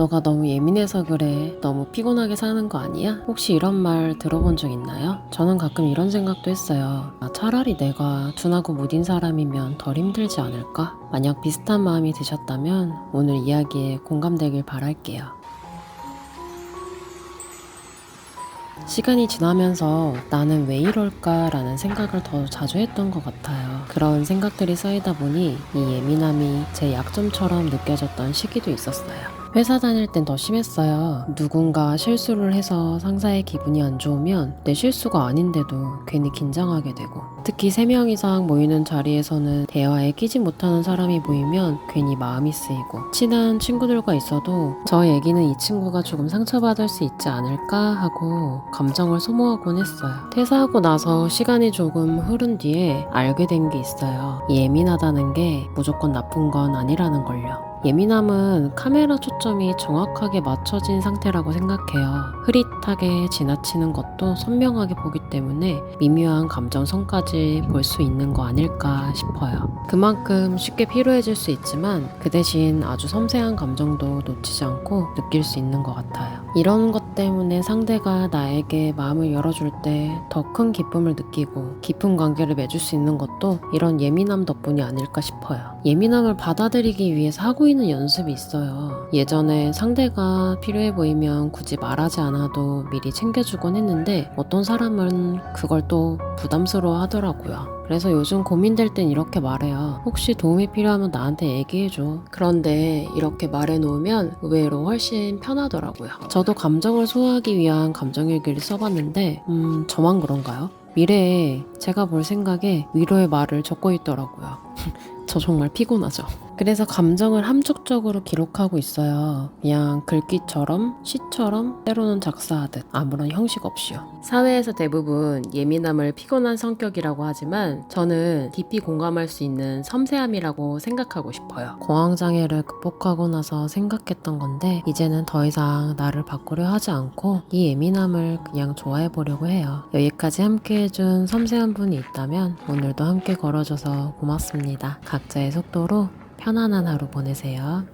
너가 너무 예민해서 그래. 너무 피곤하게 사는 거 아니야? 혹시 이런 말 들어본 적 있나요? 저는 가끔 이런 생각도 했어요. 아, 차라리 내가 둔하고 무딘 사람이면 덜 힘들지 않을까? 만약 비슷한 마음이 드셨다면 오늘 이야기에 공감되길 바랄게요. 시간이 지나면서 나는 왜 이럴까라는 생각을 더 자주 했던 것 같아요. 그런 생각들이 쌓이다 보니 이 예민함이 제 약점처럼 느껴졌던 시기도 있었어요. 회사 다닐 땐 더 심했어요. 누군가 실수를 해서 상사의 기분이 안 좋으면 내 실수가 아닌데도 괜히 긴장하게 되고 특히 3명 이상 모이는 자리에서는 대화에 끼지 못하는 사람이 보이면 괜히 마음이 쓰이고 친한 친구들과 있어도 저 얘기는 이 친구가 조금 상처받을 수 있지 않을까 하고 감정을 소모하곤 했어요. 퇴사하고 나서 시간이 조금 흐른 뒤에 알게 된 게 있어요. 예민하다는 게 무조건 나쁜 건 아니라는 걸요. 예민함은 카메라 초점이 정확하게 맞춰진 상태라고 생각해요. 흐릿하게 지나치는 것도 선명하게 보기 때문에 미묘한 감정선까지 볼 수 있는 거 아닐까 싶어요. 그만큼 쉽게 피로해질 수 있지만 그 대신 아주 섬세한 감정도 놓치지 않고 느낄 수 있는 것 같아요. 이런 것 때문에 상대가 나에게 마음을 열어줄 때 더 큰 기쁨을 느끼고 깊은 관계를 맺을 수 있는 것도 이런 예민함 덕분이 아닐까 싶어요. 예민함을 받아들이기 위해서 하고 있는 연습이 있어요. 예전에 상대가 필요해 보이면 굳이 말하지 않아도 미리 챙겨주곤 했는데 어떤 사람은 그걸 또 부담스러워 하더라고요. 그래서 요즘 고민될 땐 이렇게 말해요. 혹시 도움이 필요하면 나한테 얘기해줘. 그런데 이렇게 말해놓으면 의외로 훨씬 편하더라고요. 저도 감정을 소화하기 위한 감정일기를 써봤는데, 음, 저만 그런가요? 미래에 제가 볼 생각에 위로의 말을 적고 있더라고요. 저 정말 피곤하죠. 그래서 감정을 함축적으로 기록하고 있어요. 그냥 글귀처럼, 시처럼, 때로는 작사하듯 아무런 형식 없이요. 사회에서 대부분 예민함을 피곤한 성격이라고 하지만 저는 깊이 공감할 수 있는 섬세함이라고 생각하고 싶어요. 공황장애를 극복하고 나서 생각했던 건데 이제는 더 이상 나를 바꾸려 하지 않고 이 예민함을 그냥 좋아해 보려고 해요. 여기까지 함께 해준 섬세 한 분이 있다면 오늘도 함께 걸어줘서 고맙습니다. 각자의 속도로 편안한 하루 보내세요.